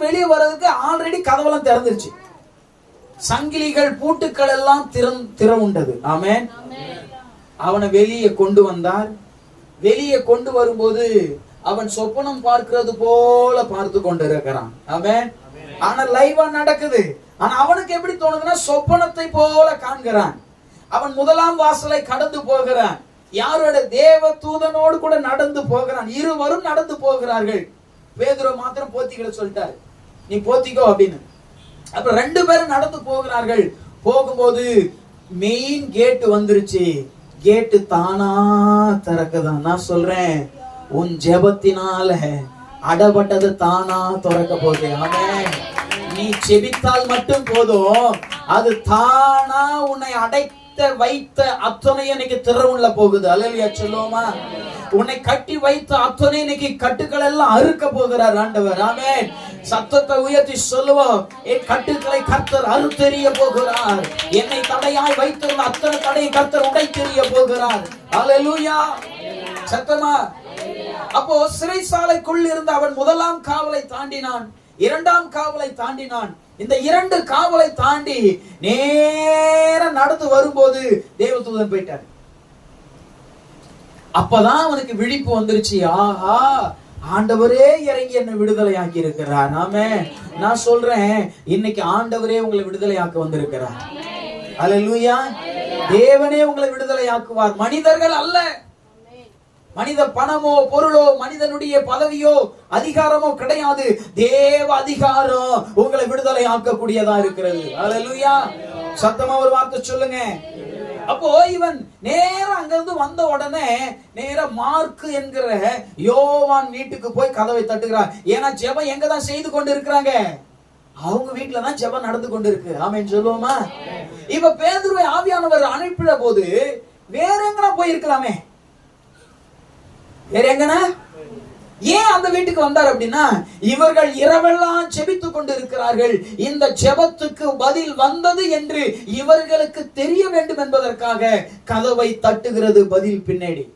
பேதுரு வெளியே வர்றதுக்கு ஆல்ரெடி கதவெல்லாம் திறந்துருச்சு. சங்கிலிகள் பூட்டுக்கள் எல்லாம் திறன் திறவுண்டது. ஆமே அவனை வெளியே கொண்டு வந்தார். வெளியே கொண்டு வரும்போது அவன் சொப்பனம் பார்க்கிறது போல பார்த்து கொண்டு இருக்கிறான் அவன் ஆனா லைவா நடக்குது. ஆனா அவனுக்கு எப்படி தோணுதுன்னா சொப்பனத்தை போல காண்கிறான். அவன் முதலாம் வாசலை கடந்து போகிறான். யாரோட தேவ தூதனோடு கூட நடந்து போகிறான். இருவரும் நடந்து போகிறார்கள். பேதுரு மாத்திரம் போத்திகளை சொல்லிட்டாரு. நீ போத்திக்கோ அப்படின்னு. அப்ப ரெண்டு பேரும் நடந்து போகிறார்கள். போகும்போது மெயின் கேட் வந்துருச்சு. கேட்டு தானா திறக்குதான். நான் சொல்றேன் உன் ஜெபத்தினால அடப்பட்டது தானா திறக்க போகுது. ஆமென். நீ செபித்தால் மட்டும் போதும். அது தானா உன்னை அடை வைத்த அத்தனை இன்னைக்கு திறவுள்ள போகுது. அலலியா சொல்லுவோமா உன்னை கட்டி வைத்த அத்தனை இன்னைக்கு கட்டுக்கள் எல்லாம் அறுக்க போகிறார் ஆண்டவர். ஆமே சத்தத்தை உயர்த்தி சொல்லுவோம். என் கட்டுக்களை கர்த்தர் அறுத்தெறிய போகிறார். என்னை தடையாய் வைத்திருந்த அத்தனை தடையை கர்த்தர் உடைத்தெறிய போகிறார். அலலூயா சத்தமா? அப்போ சிறைசாலைக்குள் இருந்து அவன் முதலாம் காவலை தாண்டினான். இரண்டாம் காவலை தாண்டினான் இந்த இரண்டு காவலை தாண்டி நேர நடந்து வரும்போது தேவதூதன் போயிட்டார். அப்பதான் அவனுக்கு விழிப்பு வந்துருச்சு. ஆஹா ஆண்டவரே இறங்கி என்ன விடுதலை ஆக்கி இருக்கிறார் நாம நான் சொல்றேன் இன்னைக்கு ஆண்டவரே உங்களை விடுதலை ஆக்க வந்திருக்கிறார் அல்லேலூயா தேவனே உங்களை விடுதலை ஆக்குவார் மனிதர்கள் அல்ல. மனித பணமோ பொருளோ மனிதனுடைய பதவியோ அதிகாரமோ கிடையாது. தேவ அதிகாரம் உங்களை விடுதலை ஆக்கக்கூடியதா இருக்கிறது. அலலுயா சத்தமா ஒரு வார்த்தை சொல்லுங்க. அப்போ இவன் நேரம் அங்கிருந்து வந்த உடனே நேர மார்க் என்கிற யோவான் வீட்டுக்கு போய் கதவை தட்டுகிறார். ஏன்னா ஜெபம் எங்க தான் செய்து கொண்டு இருக்கிறாங்க அவங்க வீட்டுல தான் ஜெபம் நடந்து கொண்டு இருக்கு ஆமேன்னு சொல்லுவோமா? இப்ப பேதுருவை ஆவியானவர் அனுப்பிட போது வேற எங்கனா போயிருக்கலாமே? வேற எங்கண்ணா? ஏன் அந்த வீட்டுக்கு வந்தார் அப்படின்னா இவர்கள் இரவெல்லாம் செபித்து கொண்டு இருக்கிறார்கள் இந்த ஜெபத்துக்கு பதில் வந்தது என்று இவர்களுக்கு தெரிய வேண்டும் என்பதற்காக கதவை தட்டுகிறது பதில் பின்னாடி.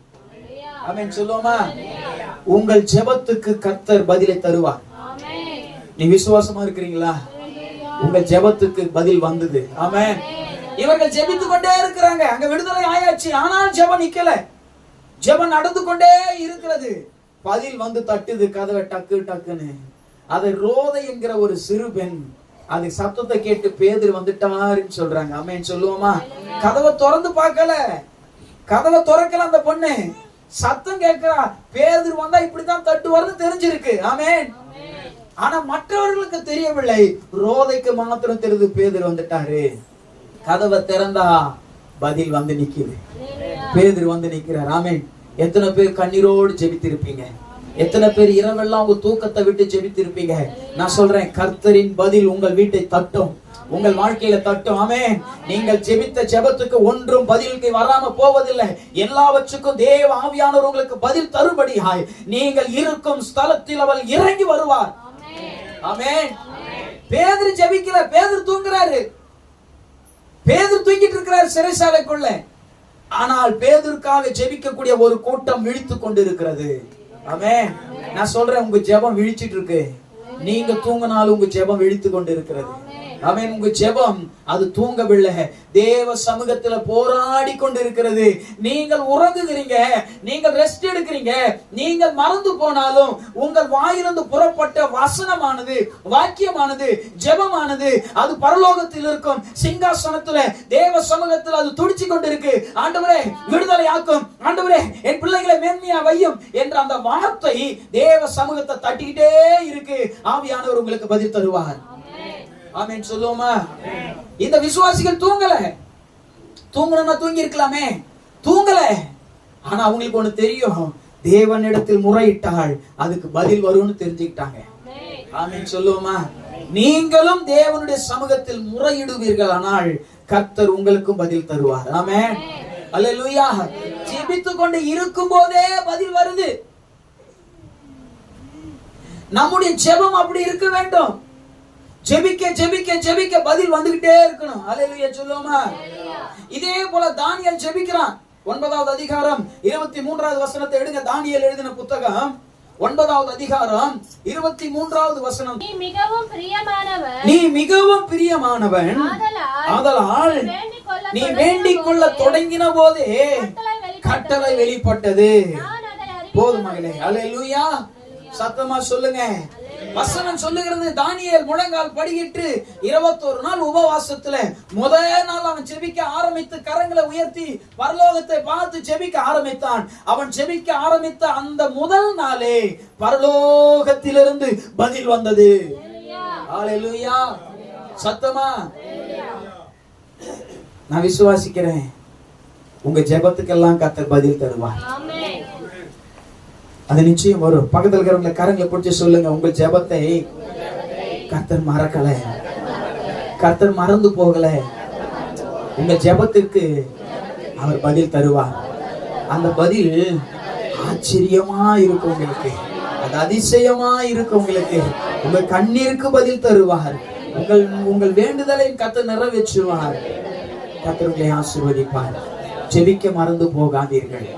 ஆமென். சொல்லுவோமா? உங்கள் ஜெபத்துக்கு கர்த்தர் பதிலை தருவார். நீ விசுவாசமா இருக்கிறீங்களா? உங்கள் ஜெபத்துக்கு பதில் வந்தது. ஆமென். இவர்கள் ஜெபித்து கொண்டே இருக்கிறாங்க. அங்க விடுதலை ஆயாச்சு. ஆனால் ஜெபம் நிக்கல. ஜெபம் நடந்து கொண்டே இருக்கிறது. பதில் வந்து தட்டுது கதவை டக்கு டக்குன்னு. அது ரோதை என்கிற ஒரு சிறு பெண். அது சத்தத்தை கேட்டு பேதர் வந்துட்டாருன்னு சொல்றாங்க. அமேன் சொல்லுவோமா? கதவை திறந்து பார்க்கல. கதவை திறக்கல அந்த பொண்ணு. சத்தம் கேட்கிறா. பேதர் வந்தா இப்படித்தான் தட்டுவார்னு தெரிஞ்சிருக்கு. ஆமேன். ஆனா மற்றவர்களுக்கு தெரியவில்லை. ரோதைக்கு மாத்திரம் தெரிந்து பேதர் வந்துட்டாரு. கதவை திறந்தா பதில் வந்து நிக்குது. பேதர் வந்து நிக்கிறார். ஆமேன். எத்தனை பேர் கண்ணீரோடு ஜெபித்திருப்பீங்க? எத்தனை பேர் இரவெல்லாம் உங்க தூக்கத்தை விட்டு ஜெபித்திருப்பீங்க? நான் சொல்றேன் கர்த்தரின் பதில் உங்கள் வீட்டை தட்டும். உங்கள் வாழ்க்கையில தட்டும். ஆமே நீங்கள் ஜெபித்த ஜெபத்துக்கு ஒன்றும் பதிலுக்கு வராம போவதில்லை. எல்லாவற்றுக்கும் தேவ ஆவியானவர் உங்களுக்கு பதில் தருபடியாய் நீங்கள் இருக்கும் ஸ்தலத்தில் அவள் இறங்கி வருவார். ஆமே பேதர் ஜெபிக்கல. பேதர் தூங்குறாரு. பேதர் தூங்கிட்டு இருக்கிறார் சிறைசாலைக்குள்ள ஆனால் பேதருக்காக ஜெபிக்கக்கூடிய ஒரு கூட்டம் விழித்து கொண்டிருக்கிறது. ஆமே நான் சொல்றேன் உங்க ஜெபம் விழிச்சிட்டு இருக்கு. நீங்க தூங்கினாலும் உங்க ஜெபம் விழித்து கொண்டிருக்கிறது. இருக்கிறது உங்க ஜெபம் அது தூங்கவில்லை. தேவ சமூகத்துல போராடி கொண்டு இருக்கிறது நீங்கள் உறங்குகிறீங்க நீங்கள் ரெஸ்ட் எடுக்கிறீங்க நீங்கள் மறந்து போனாலும் உங்கள் வாயிலிருந்து புறப்பட்ட வசனமானது வாக்கியமானது ஜெபமானது அது பரலோகத்தில் இருக்கும் சிங்காசனத்துல தேவ சமூகத்தில் அது துடிச்சு கொண்டு இருக்கு ஆண்டவரே விடுதலை ஆக்கும். ஆண்டவரே என் பிள்ளைகளை மேன்மையா வையும் என்ற அந்த வார்த்தை தேவ சமூகத்தை தட்டிக்கிட்டே இருக்கு. ஆவியானவர் உங்களுக்கு பதில் தருவார். ஆமென் சொல்லுவோமா? இந்த விசுவாசிகள் தூங்கல. தூங்கணும்னா தூங்கி இருக்கலாமே தூங்கல. ஆனா அவங்களுக்கு ஒண்ணு தெரியும். தேவனிடத்தில் முறையிட்டால் அதுக்கு பதில் வரும்னு தெரிஞ்சுக்கிட்டாங்க. ஆமென் சொல்லுவோமா? நீங்களும் தேவனுடைய சமூகத்தில் முறையிடுவீர்கள். ஆனால் கர்த்தர் உங்களுக்கும் பதில் தருவார். அல்ல அல்லேலூயா. ஜெபித்து கொண்டு இருக்கும் போதே பதில் வருது. நம்முடைய ஜெபம் அப்படி இருக்க வேண்டும். ஜெபிக்க ஜெபிக்க ஜெபிக்க பதில் வந்துகிட்டே இருக்கணும். அல்லேலூயா சொல்லுவோமா? இதே போல தானியல் ஜெபிக்கிறான். ஒன்பதாவது அதிகாரம் இருபத்தி மூன்றாவது வசனத்தை எடுங்க. தானியல் எழுதின புத்தகம் ஒன்பதாவது அதிகாரம் இருபத்தி மூன்றாவது வசனம். நீ மிகவும் பிரியமானவர் நீ மிகவும் பிரியமானவன். ஆதலால் நீ வேண்டிக் கொள்ள தொடங்கின போதே கட்டளை வெளி- கட்டளை வெளிப்பட்டது. போதும் மகளே. அல்லேலூயா சத்தமா சொல்லுங்க. வசனம் சொல்லுகிறது தானியல் முழங்கால் படியிட்டு இருபத்தொரு நாள் உபவாசத்துல முதல் நாள் அவன் செபிக்க ஆரம்பித்து கரங்களை உயர்த்தி பரலோகத்தை பார்த்து ஜெபிக்க ஆரம்பித்தான். அவன் ஜெபிக்க ஆரம்பித்த அந்த முதல் நாளே பரலோகத்திலிருந்து பதில் வந்தது. சத்தமா? நான் விசுவாசிக்கிறேன். உங்க ஜெபத்துக்கெல்லாம் கத்தர் பதில் தருவார். அது நிச்சயம் வரும். பக்கத்தில் இருக்கிறவங்களை கரங்களை பிடிச்சி சொல்லுங்க உங்கள் ஜெபத்தை கர்த்தர் மறக்கல. கர்த்தர் மறந்து போகல. உங்க ஜெபத்திற்கு அவர் பதில் தருவார். அந்த பதில் ஆச்சரியமா இருக்கும் உங்களுக்கு. அது அதிசயமா இருக்கும் உங்களுக்கு. உங்க கண்ணீருக்கு பதில் தருவார். உங்கள் உங்கள் வேண்டுதலை கத்த நிறைவேற்றுவார். கர்த்தர் உங்களை ஆசீர்வதிப்பார். ஜெபிக்க மறந்து போகாதீர்கள்.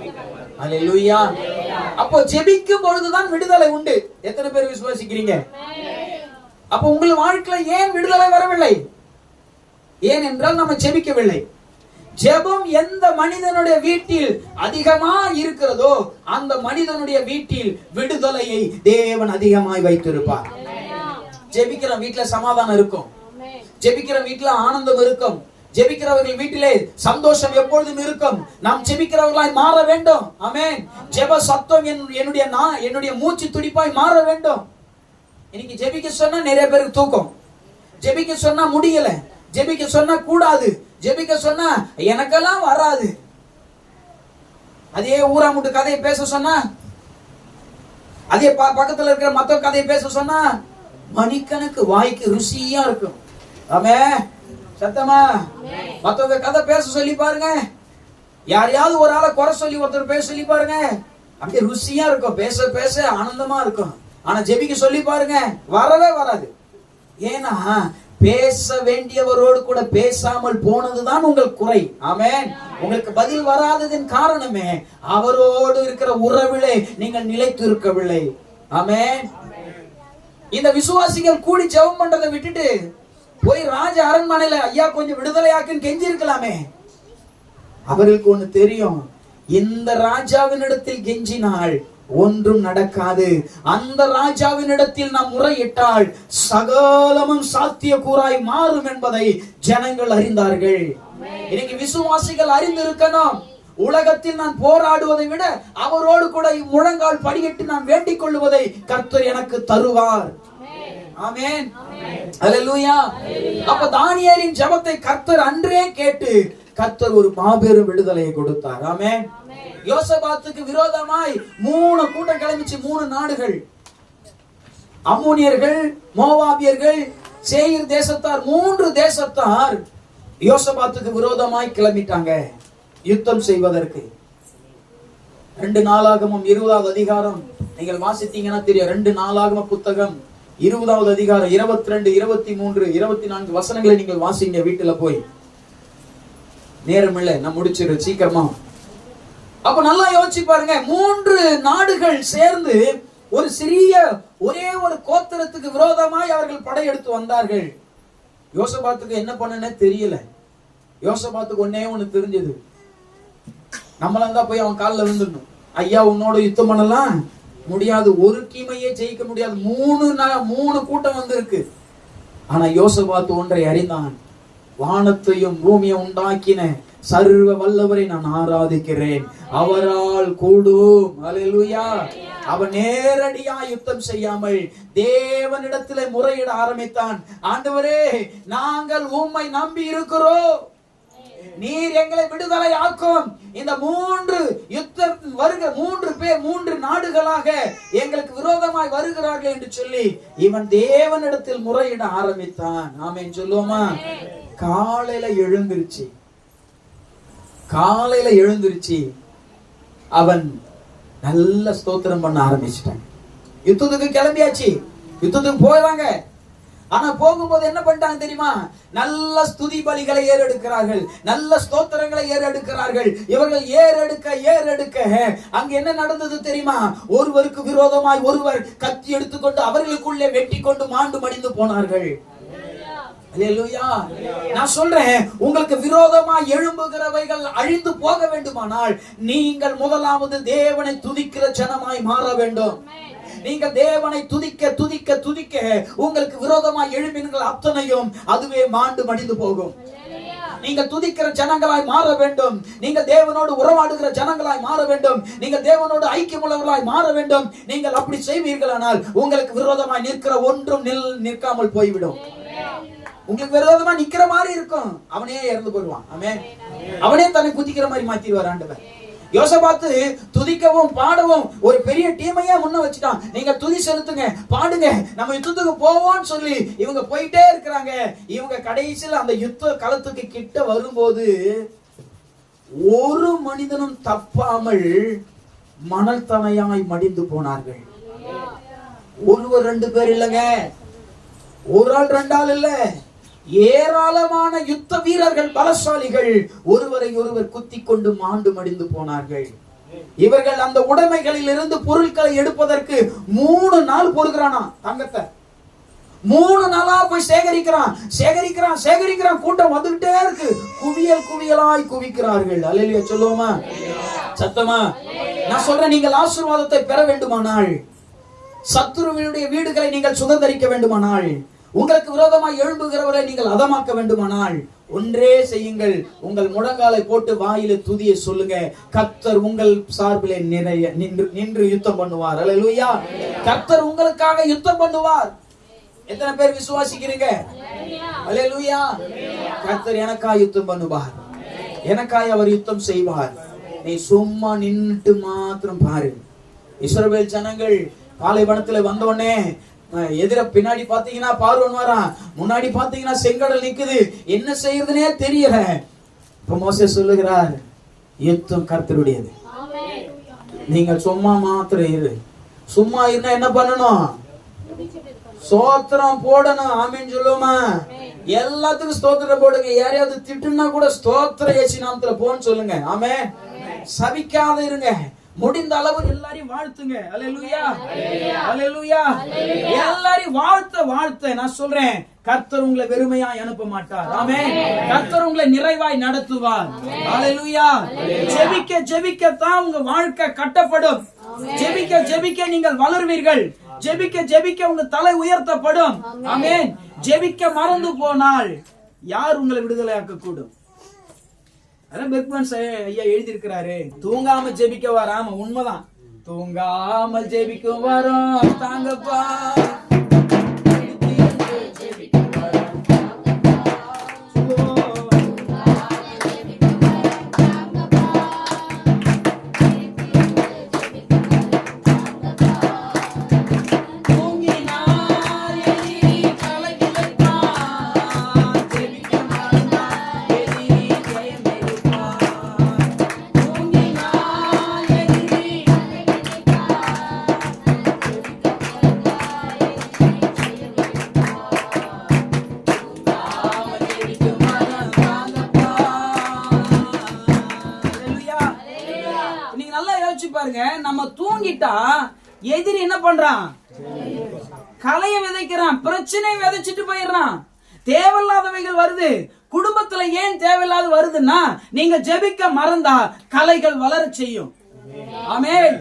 அலையா அப்போ ஜெபிக்கும் பொழுதுதான் விடுதலை உண்டு. எத்தனை பேர் விசுவாசிக்கிறீங்க? அப்போ உங்கள் வாழ்க்கையில ஏன் விடுதலை வரவில்லை? ஏன் என்றால் நம்ம ஜெபிக்கவில்லை. ஜெபம் எந்த மனிதனுடைய வீட்டில் அதிகமா இருக்கிறதோ அந்த மனிதனுடைய வீட்டில் விடுதலையை தேவன் அதிகமாய் வைத்திருப்பார். ஜெபிக்கிற வீட்டுல சமாதானம் இருக்கும். ஜெபிக்கிற வீட்டுல ஆனந்தம் இருக்கும். ஜெபிக்கிறவர்கள் வீட்டிலே சந்தோஷம் எப்பொழுதும் இருக்கும். நாம் ஜெபிக்கிறவர்களாய் மாற வேண்டும். ஆமென். ஜெப சத்தம் என் என்னுடைய நான் என்னுடைய மூச்சு துடிப்பாய் மாற வேண்டும். இன்னைக்கு ஜெபிக்க சொன்னா நிறைய பேருக்கு தூக்கம். ஜெபிக்க சொன்னா முடியல. ஜெபிக்க சொன்னா கூடாது. ஜெபிக்க சொன்னா எனக்கெல்லாம் வராது. அதே ஊராமுட்டு கதையை பேச சொன்னா அதே ப- பக்கத்துல இருக்கிற மத்த கதையை பேச சொன்னா மணிக்கணக்கு வாய்க்கு ருசியா இருக்கும். ஆமே சத்தமா? மத்தவங்க கதை பேச சொல்லி பாருங்க. யாரையாவது ஒரு ஆளை குறை சொல்லி ஒருத்தர் பேச சொல்லி பாருங்க. அப்படியே ருசியா இருக்கும். பேச பேச ஆனந்தமா இருக்கும். ஆனா ஜெபிக்க சொல்லி பாருங்க. வரவே வராது. ஏன்னா பேச வேண்டியவரோடு கூட பேசாமல் போனதுதான் உங்கள் குறை. ஆமென். உங்களுக்கு பதில் வராததின் காரணமே அவரோடு இருக்கிற உறவிலே நீங்கள் நிலைத்து இருக்கவில்லை ஆமென். இந்த விசுவாசிகள் கூடி ஜெபம் பண்றதை விட்டுட்டு போய் ராஜ அரண்மனையில ஐயா கொஞ்சம் விடுதலையாக்குன்னு கெஞ்சி இருக்கலாமே அவருக்கு ஒண்ணு தெரியும். இந்த ராஜாவினிடத்தில் கெஞ்சினால் ஒன்றும் நடக்காது. அந்த ராஜாவினிடத்தில் நாம் முறையிட்டால் சகலமும் சாத்திய கூறாய் மாறும் என்பதை ஜனங்கள் அறிந்தார்கள். இன்னைக்கு விசுவாசிகள் அறிந்திருக்கணும். உலகத்தில் நான் போராடுவதை விட அவரோடு கூட முழங்கால் படியிட்டு நான் வேண்டிக் கொள்ளுவதை கர்த்தர் எனக்கு தருவார். ஆமென். அல்லேலூயா அப்ப தானியேலின் ஜெபத்தை கர்த்தர் அன்றே கேட்டு கர்த்தர் ஒரு மாபெரும் விடுதலையை கொடுத்தார். ஆமென். யோசபாத்துக்கு விரோதமாய் மூணு கூட்டம் கிளம்பிச்சு மூணு நாடுகள். அம்மோனியர்கள் மோவாபியர்கள் சேயிர் தேசத்தார் மூன்று தேசத்தார் யோசபாத்துக்கு விரோதமாய் கிளம்பிட்டாங்க. யுத்தம் செய்வதற்கு. ரெண்டு நாளாகமும் இருபதாவது அதிகாரம். நீங்கள் வாசித்தீங்கன்னா தெரியும். ரெண்டு நாளாகம புத்தகம். இருபதாவது அதிகாரம் இருபத்தி ரெண்டு இருபத்தி மூன்று இருபத்தி நான்கு வசனங்களை நீங்கள் வாசிங்க வீட்டுல போய். நேரம் இல்லை நான் முடிச்சிரு சீக்கிரமா. அப்ப நல்லா யோசிச்சு பாருங்க மூன்று நாடுகள் சேர்ந்து ஒரு சிறிய ஒரே ஒரு கோத்திரத்துக்கு விரோதமாய் அவர்கள் படையெடுத்து வந்தார்கள். யோசபாத்துக்கு என்ன பண்ணனே தெரியல. யோசபாத்துக்கு ஒன்னே ஒண்ணு தெரிஞ்சது. நம்மளாம் தான் போய் அவன் காலில் விழுந்துடணும். ஐயா உன்னோட யுத்தம் பண்ணலாம்? முடியாது ஒரு கீமையே ஜெயிக்க முடியாது. மூணு மூணு கூட்டம் வந்திருக்கு. ஆனா யோசபாத்து ஒன்றை அறிந்தான் வானத்தையும் பூமியை உண்டாக்கின சர்வ வல்லவரை நான் ஆராதிக்கிறேன். அவரால் கூடும். அல்லேலூயா அவன் நேரடியா யுத்தம் செய்யாமல் தேவனிடத்திலே முறையிட ஆரம்பித்தான். ஆண்டவரே நாங்கள் உம்மை நம்பி இருக்கிறோம். நீர் எங்களை விடுதலை ஆக்கும் இந்த மூன்று யுத்த வருக மூன்று பேர் மூன்று நாடுகளாக எங்களுக்கு விரோதமாய் வருகிறார்கள் என்று சொல்லி இவன் தேவனிடத்தில் முறையிட ஆரம்பித்தான். ஆமென் சொல்லுவோமா? காலையில எழுந்திருச்சு. காலையில எழுந்திருச்சு. அவன் நல்ல ஸ்தோத்திரம் பண்ண ஆரம்பிச்சிட்டான். யுத்தத்துக்கு கிளம்பியாச்சு. யுத்தத்துக்கு போயிறாங்க ஆனா போகும்போது என்ன பண்ணிட்டாங்க தெரியுமா? நல்ல ஸ்துதி பலிகளை ஏறெடுக்கிறார்கள். நல்ல ஸ்தோத்திரங்களை ஏறெடுக்கிறார்கள். இவர்கள் ஏறெடுக்க ஏறெடுக்க. அங்க என்ன நடந்தது தெரியுமா? ஒருவருக்கு விரோதமாய் ஒருவர் கத்தி எடுத்துக்கொண்டு அவர்களுக்குள்ளே வெட்டி கொண்டு மாண்டு மடிந்து போனார்கள். நான் சொல்றேன் உங்களுக்கு விரோதமா எழும்புகிறவைகள் அழிந்து போக வேண்டுமானால் நீங்கள் முதலாவது தேவனை துதிக்கிற ஜனமாய் மாற வேண்டும். நீங்க தேவனை துதிக்க துதிக்க துதிக்க உங்களுக்கு விரோதமாய் எழும்பினங்கள் அத்தனையும் அதுவே மாண்டு மடிந்து போகும். நீங்க துதிக்கிற ஜனங்களாய் மாற வேண்டும். நீங்க தேவனோடு உறவாடுகிற ஜனங்களாய் மாற வேண்டும். நீங்க தேவனோடு ஐக்கியமுள்ளவர்களாய் மாற வேண்டும். நீங்கள் அப்படி செய்வீர்களானால் உங்களுக்கு விரோதமாய் நிற்கிற ஒன்றும் நில் நிற்காமல் போய்விடும். உங்களுக்கு விரோதமா நிக்கிற மாதிரி இருக்கும். அவனே இறந்து போயிடுவான். அவனே அவனே தன்னை குதிக்கிற மாதிரி மாத்திடுவார் ஆண்டவர். யோசபாத்து துதிக்கவும் பாடவும் ஒரு பெரிய டீமையே முன்ன வச்சுட்டான். நீங்க துதி செலுத்துங்க பாடுங்க நம்ம யுத்தத்துக்கு போவோம்னு சொல்லி இவங்க போயிட்டே இருக்கிறாங்க. இவங்க கடைசியில் அந்த யுத்த களத்துக்கு கிட்ட வரும்போது ஒரு மனிதனும் தப்பாமல் மணல் தனையாய் மடிந்து போனார்கள். ஒருவர் ரெண்டு பேர் இல்லைங்க. ஒரு ஆள் ரெண்டு ஆள் இல்லை. ஏராளமான யுத்த வீரர்கள் பலசாலிகள் ஒருவரை ஒருவர் குத்தி கொண்டு மாண்டு மடிந்து போனார்கள். இவர்கள் அந்த உடைமைகளில் இருந்து பொருட்களை எடுப்பதற்கு மூணு நாள் போடுகிறானா தங்கத்தை? மூணு நாளா போய் சேகரிக்கிறான் சேகரிக்கிறான் சேகரிக்கிறான். கூட்டம் வந்துகிட்டே இருக்கு. குவியல் குவியலாய் குவிக்கிறார்கள். அல்லையா சொல்லுவோமா? சத்தமா? நான் சொல்றேன் நீங்கள் ஆசீர்வாதத்தை பெற வேண்டுமானால் சத்துருவினுடைய வீடுகளை நீங்கள் சுதந்திரிக்க வேண்டுமானால் உங்களுக்கு விரோதமாய் எழும்புகிறவரை நீங்கள் அதமாக்க வேண்டுமானால் ஒன்றே செய்யுங்கள். உங்கள் முழங்காலை போட்டு வாயில துதிய சொல்லுங்க. கர்த்தர் உங்கள் சார்பிலே நிறைய நின்று நின்று யுத்தம் பண்ணுவார். அல்லேலூயா கர்த்தர் உங்களுக்காக யுத்தம் பண்ணுவார். எத்தனை பேர் விசுவாசிக்கிறீங்க? அல்லேலூயா கர்த்தர் எனக்காக யுத்தம் பண்ணுவார். எனக்காய் அவர் யுத்தம் செய்வார். நீ சும்மா நின்றுட்டு மாத்திரம் பாரு. இஸ்ரவேல் ஜனங்கள் பாலைவனத்துல வந்த உடனே எதிர பின்னாடி பாத்தீங்கன்னா பார்வன் வரான். முன்னாடி பாத்தீங்கன்னா செங்கடல் நிக்குது. என்ன செய்யறதுனே தெரியல. இப்ப மோசே சொல்லுகிறார் யுத்தம் கர்த்தருடையது. நீங்கள் சும்மா மாத்திரம் இரு. சும்மா இருந்தா என்ன பண்ணணும்? ஸ்தோத்திரம் போடணும். ஆமீன் சொல்லுவோமா? எல்லாத்துக்கும் ஸ்தோத்திரம் போடுங்க. யாரையாவது திட்டுனா கூட ஸ்தோத்திர ஏசி நாமத்துல போன்னு சொல்லுங்க. ஆமே சபிக்காத இருங்க. முடிந்த அளவு எல்லாரையும் வாழ்த்துங்க. அல்லேலூயா. அல்லேலூயா. எல்லாரையும் வாழ்த்த வாழ்த்த. நான் சொல்றேன் கர்த்தர் உங்களை வெறுமையா அனுப்ப மாட்டார். ஆமே கர்த்தர் உங்களை நிறைவாய் நடத்துவார். அல்லேலூயா. ஜெபிக்க ஜெபிக்க தான் உங்க வாழ்க்கை கட்டப்படும். ஜெபிக்க ஜெபிக்க நீங்கள் வளருவீர்கள். ஜெபிக்க ஜெபிக்க உங்க தலை உயர்த்தப்படும். ஆமென். ஜெபிக்க மறந்து போனால் யார் உங்களை விடுதலையாக்க கூடும் அதான் பெர்க்மன்ஸ் ஐயா எழுதியிருக்கிறாரு. தூங்காம ஜெபிக்க வராம உண்மைதான். தூங்காமல் ஜெபிக்கும் வரோம். தாங்கப்பா. யோசிச்சு பாருங்க நம்ம தூங்கிட்டா எதிரி என்ன பண்றான்? கலைய விதைக்கிறான் பிரச்சனை விதைச்சிட்டு போயிடுறான். தேவையில்லாதவைகள் வருது. குடும்பத்துல ஏன் தேவையில்லாத வருதுன்னா நீங்க ஜெபிக்க மறந்தா கலைகள் வளரச் செய்யும். ஆமென்.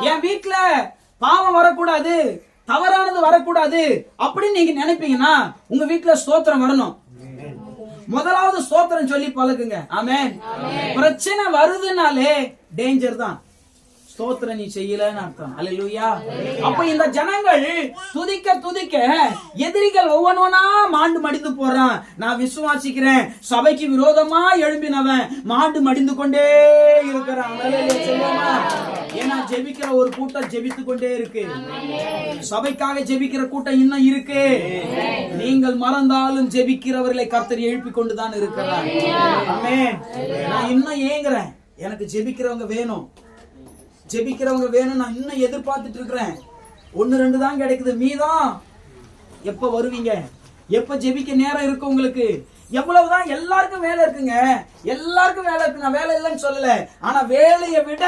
என் வீட்ல பாவம் வரக்கூடாது தவறானது வரக்கூடாது அப்படின்னு நீங்க நினைப்பீங்கன்னா உங்க வீட்ல ஸ்தோத்திரம் வரணும். முதலாவது ஸ்தோத்திரம் சொல்லி பழகுங்க. ஆமென். பிரச்சனை வருதுனாலே டேஞ்சர் தான். ஸ்தோத்திரம் நீ செய்யலன்னு அர்த்தம். அல்லேலூயா. அப்ப இந்த ஜனங்கள் துதிக்க துதிக்க எதிரிகள் ஒவ்வொன்றுவனா மாண்டு மடிந்து போறான். நான் விசுவாசிக்கிறேன். சபைக்கு விரோதமா எழும்பினவன் மாண்டு மடிந்து கொண்டே இருக்கிறான். ஏன்னா ஜெபிக்கிற ஒரு கூட்டம் ஜெபித்து கொண்டே இருக்கு. சபைக்காக ஜெபிக்கிற கூட்டம் இன்னும் இருக்கு. நீங்கள் மறந்தாலும் ஜெபிக்கிறவர்களை கர்த்தர் எழுப்பி கொண்டுதான் இருக்கிறார். நான் இன்னும் ஏங்குறேன். எனக்கு ஜெபிக்கிறவங்க வேணும். ஜெபிக்கிறவங்க வேணும் நான் இன்னும் எதிர்பார்த்துட்டு இருக்கிறேன் ஒன்னு ரெண்டு தான் கிடைக்குது. மீதான் எப்ப வருவீங்க? எப்ப ஜெபிக்க நேரம் இருக்கு உங்களுக்கு? எவ்வளவுதான் எல்லாருக்கும் வேலை இருக்குங்க. எல்லாருக்கும் வேலை இருக்கு. நான் வேலை இல்லைன்னு சொல்லல. ஆனா வேலையை விட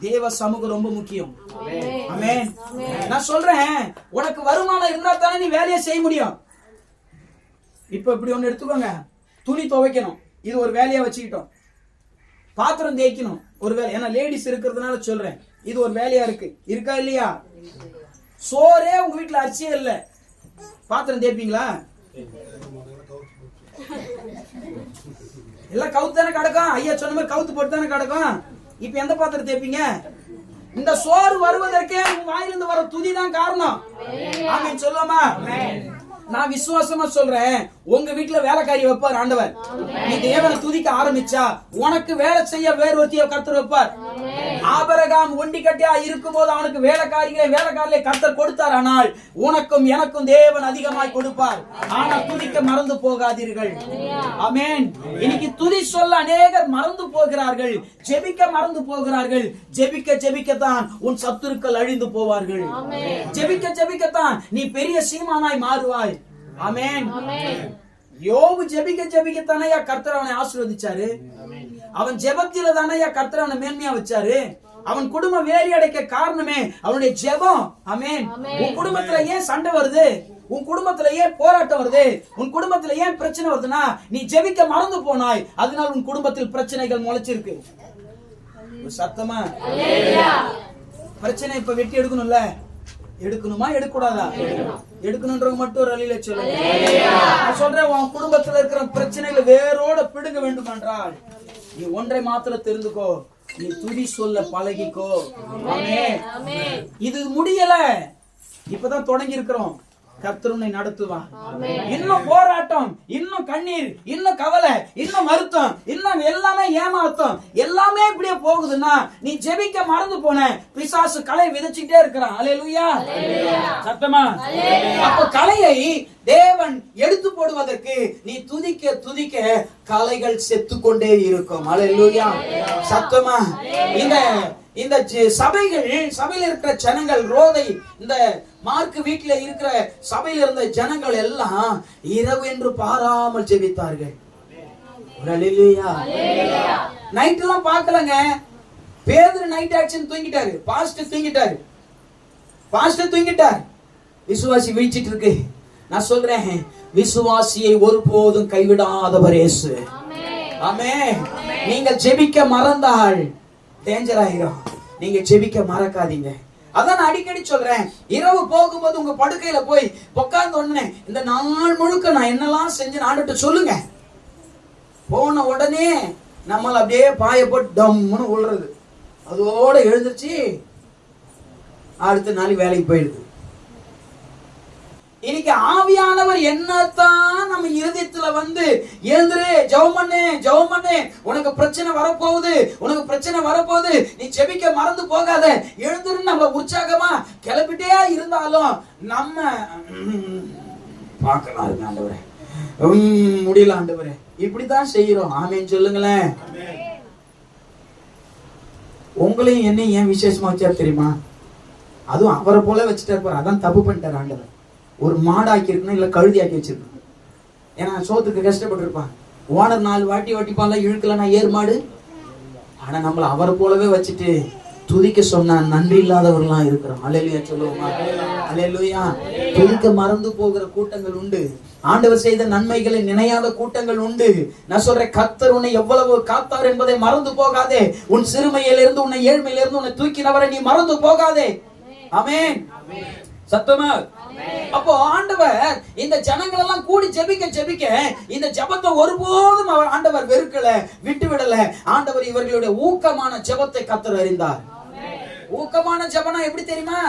தேவ சமூகம் ரொம்ப முக்கியம். நான் சொல்றேன். உனக்கு வருமானம் இருந்தா தானே நீ வேலையை செய்ய முடியும். இப்ப இப்படி ஒன்னு எடுத்துக்கோங்க. துணி துவைக்கணும். இது ஒரு வேலையா வச்சுக்கிட்டோம். பாத்திரம் தேய்க்கணும். ஒரு வேலை. ஏன்னா லேடிஸ் இருக்கிறதுனால சொல்றேன். இது ஒரு வேலையா இருக்கு. இருக்கா இல்லையா? சோறே உங்க வீட்டுல அரிசியே இல்ல. பாத்திரம் தேய்ப்பீங்களா? எல்லாம் கவுத்து தானே கிடக்கும். ஐயா சொன்ன மாதிரி கவுத்து போட்டு தானே கிடக்கும். இப்ப எந்த பாத்திரம் தேய்ப்பீங்க? இந்த சோறு வருவதற்கே உங்க வாயிலிருந்து வர துதி தான் காரணம். அப்படின்னு சொல்லாமா நான் விசுவாசமா சொல்றேன். உங்க வீட்டுல வேலைக்காரி வைப்பார் ஆண்டவர். நீ தேவனை துதிக்க ஆரம்பிச்சா உனக்கு வேலை செய்ய வேறு ஒருத்திய கர்த்தர் வைப்பார். ஆபரகாம் ஒண்டி கட்டியா இருக்கும் போது அவனுக்கு வேலைக்காரிகளை வேலைக்காரிகளை கர்த்தர் கொடுத்தார். ஆனால் உனக்கும் எனக்கும் தேவன் அதிகமாய் கொடுப்பார். ஆனா துதிக்க மறந்து போகாதீர்கள். ஆமென். இன்னைக்கு துதி சொல்ல அநேகர் மறந்து போகிறார்கள். ஜெபிக்க மறந்து போகிறார்கள். ஜெபிக்க ஜெபிக்கத்தான் உன் சத்துருக்கள் அழிந்து போவார்கள். ஜெபிக்க ஜெபிக்கத்தான் நீ பெரிய சீமானாய் மாறுவாய். ஆமென். யோபு ஜெபிக்க ஜெபிக்க தானையா கர்த்தர் அவனை ஆசீர்வதிச்சாரு. அவன் ஜெபத்தில தானையா கர்த்தர் அவனை மேன்மையா வச்சாரு. அவன் குடும்பம் வேறி அடைக்க காரணமே அவனுடைய ஜெபம். ஆமென். உன் குடும்பத்துல ஏன் சண்டை வருது? உன் குடும்பத்துல ஏன் போராட்டம் வருது? உன் குடும்பத்துல ஏன் பிரச்சனை வருதுன்னா நீ ஜெபிக்க மறந்து போனாய். அதனால உன் குடும்பத்தில் பிரச்சனைகள் முளைச்சிருக்கு. சத்தமா? பிரச்சனை இப்ப வெட்டி எடுக்கணும்ல. எடுக்கணுமா எடுக்கக்கூடாதா? எடுக்கணுன்றவங்க மட்டும் ஒரு அழியில சொல்லுங்க. நான் சொல்றேன் உன் குடும்பத்துல இருக்கிற பிரச்சனைகளை வேரோட பிடுங்க வேண்டும் என்றால் நீ ஒன்றை மாத்திரம் தெரிந்துக்கோ. நீ துதி சொல்ல பழகிக்கோ. இது முடியல. இப்பதான் தொடங்கி இருக்கிறோம் கர்த்தர் உன்னை நடத்துவான் இன்னும் போராட்டம் இன்னும் கண்ணீர் இன்னும் கவலை இன்னும் வருத்தம் இன்னும் எல்லாமே ஏமாத்தம் எல்லாமே இப்படியே போகுதுன்னா நீ ஜெபிக்க மறந்து போன. பிசாசு களை விதைச்சுக்கிட்டே இருக்கிறான். அலையலுயா சத்தமா? அப்ப கலையை தேவன் எடுத்து போடுவதற்கு நீ துதிக்க துதிக்க கலைகள் செத்து கொண்டே இருக்கும் அலையலுயா சத்தமா? இந்த இந்த சபைகள் சபையில் இருக்கிற ஜனங்கள் ரோதை இந்த மார்க் வீட்டில் இருக்கிற சபையில் இருந்த ஜனங்கள் எல்லாம் இரவு என்று பாராமல் ஜெபித்தார்கள். நைட் எல்லாம் பார்க்கலங்க. பேதர் நைட் ஆக்ஷன் தூங்கிட்டாரு. பாஸ்ட் தூங்கிட்டாரு. பாஸ்ட் தூங்கிட்டார். விசுவாசி விழிச்சிட்டு இருக்கு. நான் சொல்றேன் விசுவாசியை ஒருபோதும் கைவிடாதவர் இயேசு. ஆமே நீங்க ஜெபிக்க மறந்தால் டேஞ்சர் ஆயிரும். நீங்க ஜெபிக்க மறக்காதீங்க. அதான் நான் அடிக்கடி சொல்றேன். இரவு போகும்போது உங்க படுக்கையில போய் உட்கார்ந்து உடனே இந்த நாள் முழுக்க நான் என்னெல்லாம் செஞ்சு ஆண்டுட்டு சொல்லுங்க. போன உடனே நம்மள அப்படியே பாய போட்டு டம்முன்னு விழுறது அதோட எழுந்துருச்சு அடுத்த நாள் வேலைக்கு போயிடுது. இன்னைக்கு ஆவியானவர் என்னத்தான் நம்ம இருதயத்துல வந்து எழுந்துரு ஜெபம் பண்ணு உனக்கு பிரச்சனை வரப்போகுது உனக்கு பிரச்சனை வரப்போகுது நீ செபிக்க மறந்து போகாத எழுந்துரு நம்ம உற்சாகமா கிளப்பிட்டே இருந்தாலும் நம்ம உம், பார்க்கலாம் இருக்கு ஆண்டவரே. உம், முடியல ஆண்டவரே. இப்படித்தான் செய்யறோம் ஆமேன்னு சொல்லுங்களேன். உங்களையும் என்ன ஏன் விசேஷமா வச்சார் தெரியுமா? அதுவும் அவரை போல வச்சுட்டு அதான் தப்பு பண்ணிட்டார் ஆண்டவர். ஒரு மாடாக்கி இருக்கணும் இல்லை கழுதி ஆக்கி வச்சிருக்கணும். ஏன்னா சோத்துக்கு கஷ்டப்பட்டிருப்பான் ஓனர் நாலு வாட்டி வாட்டிப்பான்ல இழுக்கலன்னா ஏர் மாடு. ஆனா நம்மள அவரை போலவே வச்சுட்டு துதிக்க சொன்ன நன்றி இல்லாதவர்களாம் இருக்கிறோம். அலையிலுயா சொல்லுவோமா? அலையிலுயா துதிக்க மறந்து போகிற கூட்டங்கள் உண்டு. ஆண்டவர் செய்த நன்மைகளை நினையாத கூட்டங்கள் உண்டு. நான் சொல்றேன் கத்தர் உன்னை எவ்வளவு காத்தார் என்பதை மறந்து போகாதே. உன் சிறுமையிலிருந்து உன்னை ஏழ்மையிலிருந்து உன்னை தூக்கினவரை நீ மறந்து போகாதே. அமேன் சத்தமா? அப்போ ஆண்டவர் இந்த ஜனங்கள் எல்லாம் கூடி ஜெபிக்க ஜெபிக்க இந்த ஜெபத்தை ஒருபோதும் அவர் ஆண்டவர் வெறுக்கல விட்டு விடல ஆண்டவர் இவர்களுடைய ஊக்கமான ஜெபத்தை கத்தர் அறிந்தார். ஊக்கமான ஜெபனா எப்படி தெரியுமா?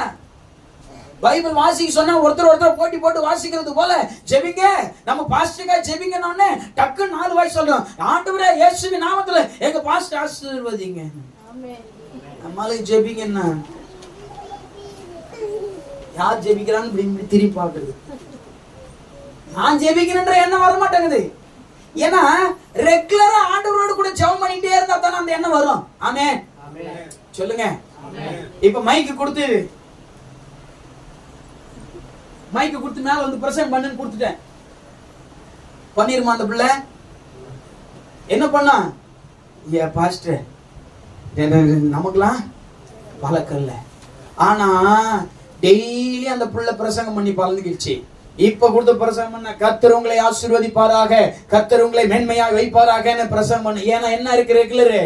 பைபிள் வாசிக்க சொன்னா ஒருத்தர் ஒருத்தர் போட்டி போட்டு வாசிக்கிறது போல ஜெபிங்க. நம்ம பாஸ்டருக்கா ஜெபிங்கன்னு டக்கு நாலு வாய் சொல்றோம். ஆண்டவரே இயேசுவின் நாமத்துல எங்க பாஸ்டர் ஆசீர்வதிங்க. நம்மளுக்கு ஜெபிங்கன்னா யார் ஜெபிக்கிறான்னு இப்படி திரும்பி பார்க்குது நான் ஜெபிக்கிறேன்ற எண்ணம் வர மாட்டேங்குது ஏன்னா ரெகுலரா ஆண்டவரோடு கூட ஜெபம் பண்ணிட்டே இருந்தா தானே அந்த எண்ணம் வரும். ஆமே சொல்லுங்க. இப்ப மைக்கு கொடுத்து மைக்கு கொடுத்து மேல வந்து பிரசங்கம் பண்ணுன்னு கொடுத்துட்டேன். பண்ணிருமா அந்த பிள்ளை? என்ன பண்ணா? ஏ பாஸ்டர் நமக்குலாம் பழக்கம் இல்ல. ஆனா டெய்லி அந்த புள்ள பிரசங்கம் பண்ணி பழந்துக்கிடுச்சு இப்ப கொடுத்த பிரசங்கம் பண்ண கத்தர் உங்களை ஆசீர்வதிப்பாராக கத்தர் உங்களை மென்மையாக வைப்பாராக பிரசங்கம் பண்ண. ஏன்னா என்ன இருக்கு ரெகுலரு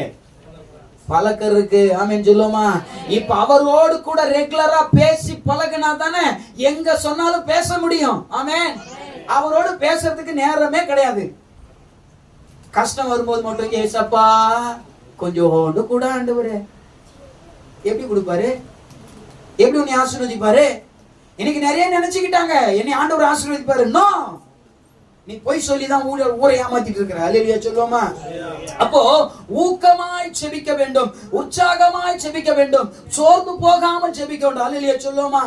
பழக்கம் இருக்கு. ஆமென் சொல்லுமா இப்ப அவரோடு கூட ரெகுலரா பேசி பழகினா தானே எங்க சொன்னாலும் பேச முடியும். ஆமேன்? அவரோடு பேசுறதுக்கு நேரமே கிடையாது. கஷ்டம் வரும்போது மட்டும் ஏசப்பா கொஞ்சம் கூட ஆண்டு எப்படி கொடுப்பாரு? எப்படி உன்னை ஆசீர்வதிப்பாரு? இன்னைக்கு நிறைய நினைச்சுக்கிட்டாங்க. என்னை ஆண்டவர் ஆசீர்வதிப்பாரு. நோ நீ பொய் சொல்லி தான் ஊரை ஊரை ஏமாத்திட்டு இருக்கிற. அல்லையா சொல்லுவோமா? அப்போ ஊக்கமாய் செபிக்க வேண்டும். உற்சாகமாய் செபிக்க வேண்டும். சோர்ந்து போகாமல் செபிக்க வேண்டும். அல்லையா சொல்லுவோமா?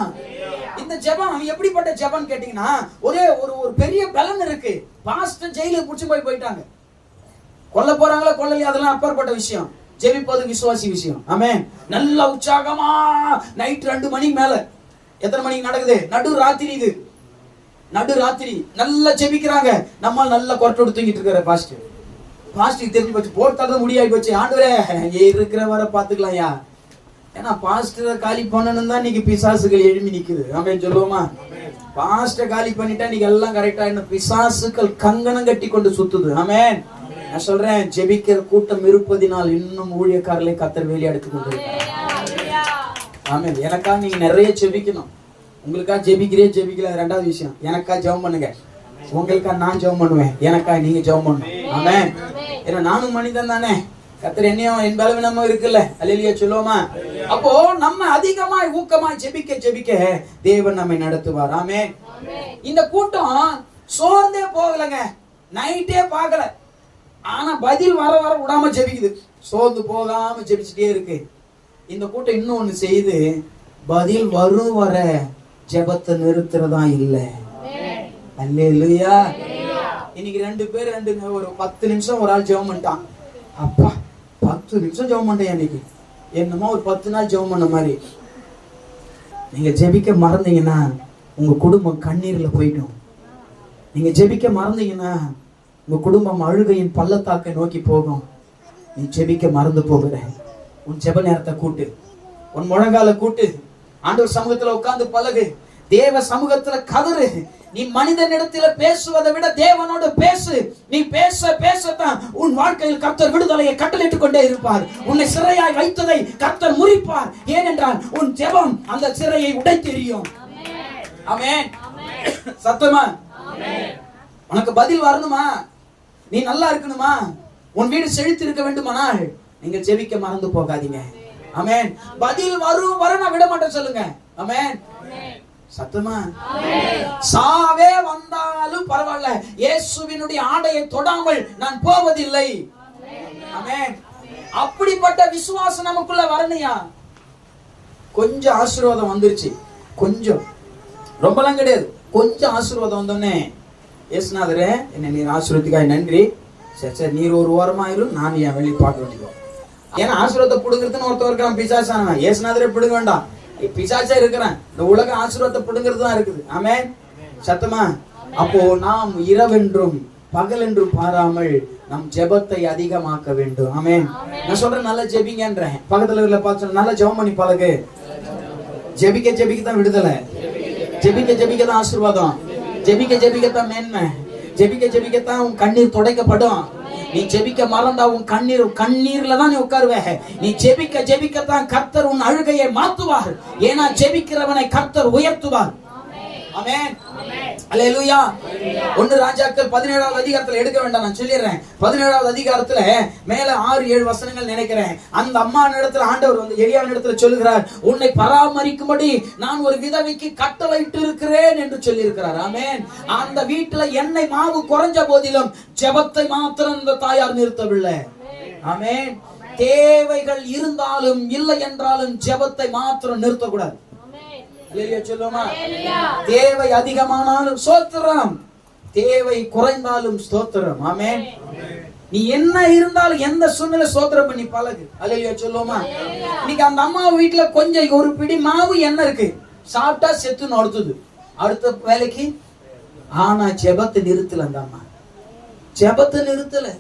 இந்த ஜெபம் எப்படிப்பட்ட ஜெபம் கேட்டீங்கன்னா ஒரே ஒரு ஒரு பெரிய பலன் இருக்கு. பாஸ்டர் ஜெயிலுக்கு பிடிச்சி போய் போயிட்டாங்க. கொல்ல போறாங்களா கொல்லலையா? அதெல்லாம் அப்பாற்பட்ட விஷயம். ஜெபிப்பது விசுவாசி விஷயம். ஆமென் நல்ல உற்சாகமா நைட் ரெண்டு மணிக்கு மேல. எத்தனை மணிக்கு நடக்குது? நடு ராத்திரி இது. நடு ராத்திரி. நல்லா ஜெபிக்கிறாங்க. நம்ம நல்லா கொரட்டோடு தூங்கிட்டு இருக்கிற பாஸ்டர். பாஸ்டர் தெரிஞ்சு போச்சு. போட்டாதான் முடியாகி போச்சு. ஆண்டவரே இருக்கிற வர பாத்துக்கலாம்யா ஏன்னா பாஸ்டரை காலி பண்ணணும் தான் இன்னைக்கு பிசாசுகள் எழும்பி நிக்குது. ஆமென் சொல்லுவோமா? பாஸ்டர் காலி பண்ணிட்டா நீங்க எல்லாம் கரெக்டா என்ன பிசாசுக்கள் கங்கணம் கட்டி கொண்டு சுத்துது. ஆமென் நான் சொல்றேன் ஜெபிக்கிற கூட்டம் இருப்பதினால் இன்னும் ஊழியக்காரர்களை கத்தர் வேலி எடுத்து கொண்டு ஆமென். எனக்கா நீங்க நிறைய ஜெபிக்கணும். உங்களுக்கா ஜெபிக்கிறே ஜெபிக்கல ரெண்டாவது விஷயம். எனக்கா ஜெபம் பண்ணுங்க. உங்களுக்கா நான் ஜெபம் பண்ணுவேன். எனக்கா நீங்க ஜெபம் பண்ணணும் ஆமென். ஏன்னா நானும் மனிதன் தானே. கத்தர் என்னையும் என் பலவீனமும் இருக்குல்ல. அல்லையா சொல்லுவோமா? அப்போ நம்ம அதிகமாய் ஊக்கமாய் ஜெபிக்க ஜெபிக்க தேவன் நம்மை நடத்துவார். ஆமென். இந்த கூட்டம் சோர்ந்தே போகலங்க. நைட்டே பார்க்கல. ஆனா பதில் வர வர விடாம ஜெபிக்குது. சோர்ந்து போகாம ஜெபிச்சுட்டே இருக்கு. இந்த கூட்டம் இன்னும் ஒண்ணு செய்யுது. பதில் வரும் வர ஜெபத்தை நிறுத்துறதா இல்ல. இல்லையா இன்னைக்கு ரெண்டு பேர் ரெண்டு ஒரு பத்து நிமிஷம் ஒரு ஆள் ஜெபம் பண்ணிட்டான். அப்பா பத்து நிமிஷம் ஜெபம் பண்ணிட்டேன் இன்னைக்கு. என்னமோ ஒரு பத்து நாள் ஜெபம் பண்ண மாதிரி. நீங்க ஜெபிக்க மறந்தீங்கன்னா உங்க குடும்பம் கண்ணீர்ல போயிடும். நீங்க ஜெபிக்க மறந்தீங்கன்னா உங்க குடும்பம் அழுகையின் பள்ளத்தாக்கை நோக்கி போகும். நீ ஜெபிக்க மறந்து போகிற உன் ஜெப நேரத்தை கூட்டு. உன் முழங்கால கூட்டு. ஆண்டவர் சமூகத்துல உட்கார்ந்து பழகு. தேவ சமூகத்துல கதறு. நீ மனிதனிடத்துல பேசுவதை விட தேவனோடு பேசு. நீ பேச பேசத்தான் உன் வாழ்க்கையில் கர்த்தர் விடுதலையை கட்டளிட்டுக் கொண்டே இருப்பார். உன்னை சிறையாய் வைத்ததை கர்த்தர் முறிப்பார். ஏனென்றால் உன் ஜெபம் அந்த சிறையை உடைத்தெறியும். ஆமென். சத்தமா? உனக்கு பதில் வரணுமா? நீ நல்லா இருக்கணுமா? உன் வீடு செழித்து இருக்க வேண்டுமானால் நீங்க ஜெபிக்க மறந்து போகாதீங்க. அமேன் பதில் வரும் வர நான் விட மாட்டேன் சொல்லுங்க. அமேன் சத்தமா? சாவே வந்தாலும் பரவாயில்ல. இயேசுவினுடைய ஆடையை தொடாமல் நான் போவதில்லை. அமேன் அப்படிப்பட்ட விசுவாசம் நமக்குள்ள வரணையா கொஞ்சம் ஆசீர்வாதம் வந்துருச்சு. கொஞ்சம். ரொம்பலாம் கிடையாது. கொஞ்சம் ஆசீர்வாதம் வந்தோடனே ஏசுநாதரே என்னை நீர் ஆசீர்வதிக்காய் நன்றி. சரி சரி நீர் ஒரு ஓரமாயிரும் நான் என் வெளியே பார்க்க வேண்டியது ஏன்னா ஆசீர்வாதத்தை பிடுங்கிறதுன்னு ஒருத்தர் இருக்கிறான் பிசாசான ஏசுநாதரே பிடுங்க வேண்டாம். பிசாச்சா இருக்கிறேன். இந்த உலக ஆசீர்வாதத்தை பிடுங்கிறது தான் இருக்குது. ஆமே சத்தமா? அப்போ நாம் இரவென்றும் பகல் என்று பாராமல் நம் ஜெபத்தை அதிகமாக்க வேண்டும். ஆமே நான் சொல்றேன் நல்லா ஜெபிங்கன்றேன். பக்கத்துல இருக்கிற பார்த்து நல்லா ஜெபம் பண்ணி பழகு. ஜெபிக்க ஜெபிக்க தான் விடுதலை. ஜெபிக்க ஜெபிக்க தான் ஆசீர்வாதம். ஜெபிக்க ஜெபிக்கத்தான் மேன்மை. ஜெபிக்க ஜெபிக்கத்தான் உன் கண்ணீர் துடைக்கப்படும். நீ ஜெபிக்க மறந்தா உன் கண்ணீர் கண்ணீர்ல தான் நீ உட்காருவே. நீ ஜெபிக்க ஜெபிக்கத்தான் கர்த்தர் உன் அழுகையை மாத்துவார். ஏன்னா ஜெபிக்கிறவனை கர்த்தர் உயர்த்துவார். ஒன்னு ராஜாக்கள் பதினேழாவது அதிகாரத்துல எடுக்க வேண்டாம் நான் சொல்லிடுறேன். பதினேழாவது அதிகாரத்துல மேல ஆறு ஏழு வசனங்கள் நினைக்கிறேன். அந்த அம்மா இடத்துல ஆண்டவர் வந்து எலியாவின் இடத்துல சொல்லுகிறார் உன்னை பராமரிக்கும்படி நான் ஒரு விதவைக்கு கட்டளையிட்டு இருக்கிறேன் என்று சொல்லியிருக்கிறார். ஆமென். அந்த வீட்டுல எண்ணெய் மாவு குறைஞ்ச போதிலும் ஜெபத்தை மாத்திரம் இந்த தாயார் நிறுத்தவில்லை. ஆமென். தேவைகள் இருந்தாலும் இல்லை என்றாலும் ஜெபத்தை மாத்திரம் நிறுத்தக்கூடாது. சொல்லுவோமா? தேவை அதிகமானாலும் ஸ்தோத்திரம். தேவை குறைந்தாலும் ஸ்தோத்திரம். ஆமென். நீ என்ன இருந்தாலும் எந்த சூழ்நிலை ஸ்தோத்திரம் பண்ணி பழகு. அல்லையா சொல்லுவோமா? இன்னைக்கு அந்த அம்மா வீட்டுல கொஞ்சம் ஒரு பிடி மாவு எண்ணெய் இருக்கு. சாப்பிட்டா செத்து நொடுத்துது அடுத்த வேலைக்கு? ஆனா ஜெபத்தை நிறுத்தல அந்த அம்மா. ஜெபத்தை நிறுத்தல.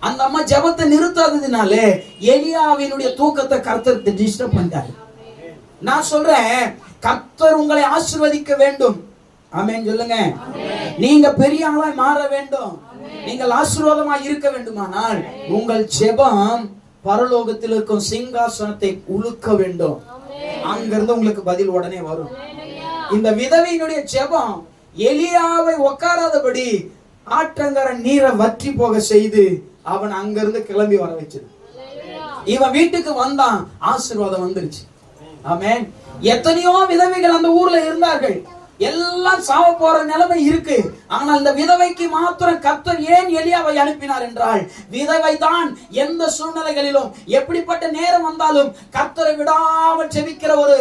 அந்த அம்மா ஜெபத்தை நிறுத்தாததுனாலே எலியாவினுடைய தூக்கத்தை கர்த்தர் டிஸ்டர்ப் பண்ணிட்டாரு. நான் சொல்றேன் கர்த்தர் உங்களை ஆசீர்வதிக்க வேண்டும். ஆமென் சொல்லுங்க. நீங்க பெரிய ஆளாய் மாற வேண்டும். நீங்கள் ஆசீர்வாதமாய் இருக்க வேண்டுமானால் உங்கள் ஜெபம் பரலோகத்தில் இருக்கும் சிங்காசனத்தை உழுக்க வேண்டும். அங்கிருந்து உங்களுக்கு பதில் உடனே வரும். இந்த விதவையினுடைய ஜெபம் எலியாவை உட்காராதபடி ஆற்றங்கர நீரை வற்றி போக செய்து அவன் அங்கிருந்து கிளம்பி வர வச்சது இவன் வீட்டுக்கு வந்தான் ஆசீர்வாதம் வந்துருச்சு. ஆமென். எத்தனையோ விதவைகள் அந்த ஊர்ல இருந்தார்கள். எல்லாம் சாவ போற நிலைமை இருக்கு. ஆனால் இந்த விதவைக்கு மாத்திரம் கத்தர் ஏன் எலியாவை அனுப்பினார் என்றால் விதவை தான் எந்த சூழ்நிலைகளிலும் எப்படிப்பட்ட நேரம் வந்தாலும் கத்தரை விடாமல் செவிக்கிற ஒரு